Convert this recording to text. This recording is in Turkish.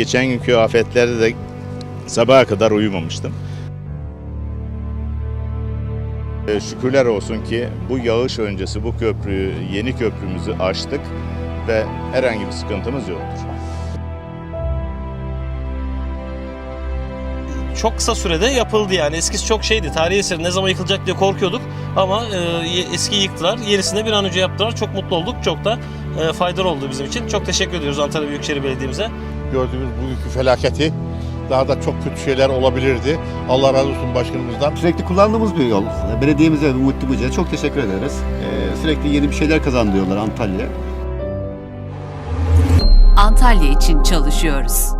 geçen günkü afetlerde de sabaha kadar uyumamıştım. Ee, Şükürler olsun ki bu yağış öncesi bu köprüyü, yeni köprümüzü açtık ve herhangi bir sıkıntımız yoktur. Çok kısa sürede yapıldı yani. Eskisi çok şeydi. Tarihi eser ne zaman yıkılacak diye korkuyorduk. Ama e, eskiyi yıktılar. Yenisini bir an önce yaptılar. Çok mutlu olduk. Çok da e, faydalı oldu bizim için. Çok teşekkür ediyoruz Antalya Büyükşehir Belediye'mize. gördüğümüz bugünkü felaketi daha da çok kötü şeyler olabilirdi. Allah razı olsun başkanımızdan. Sürekli kullandığımız bir yol. Belediyemize ve Umutlu Buca'ya çok teşekkür ederiz. Ee, sürekli yeni bir şeyler kazandırıyorlar Antalya'ya. Antalya için çalışıyoruz.